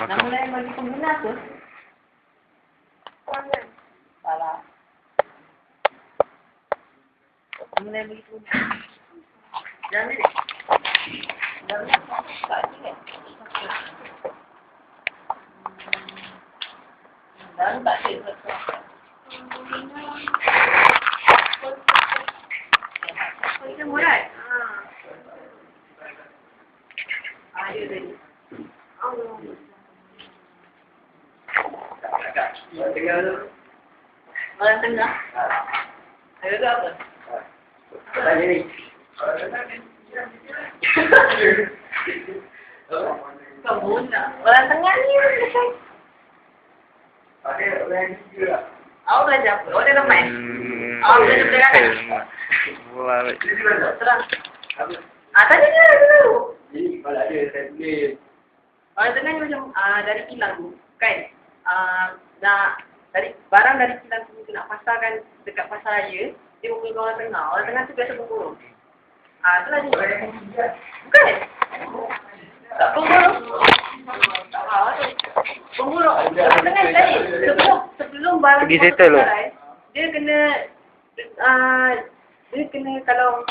Nama lain bagi pengguna tu? Salah. Nama lain bagi pengguna. Jangan ni. Jangan ni. Tak ni kan? Dan tak ada. Kita murat. Ah, dia tadi. Orang tengah. Ada tu apa? Kamu nak. Orang tengah ni pun selesai. Awak belajar apa? Awak dah main? Awak belajar pergerakan? Bola balik. Terang. Ah, tadi dia dulu. Orang tengah ni macam ah, dari kilang tu. Kan? Ah, nak dari barang dari kilang tu nak pasarkan dekat pasar raya, dia mengguna orang tengah. Orang tengah tu biasa pemburu. Ah, tu lah dia. Bukan? Tak pemburu. Tak tahu tu. Orang tengah tadi. Sebelum, sebelum barang Pergi settle tu? pasaran, Dia kena ah, dia kena kalau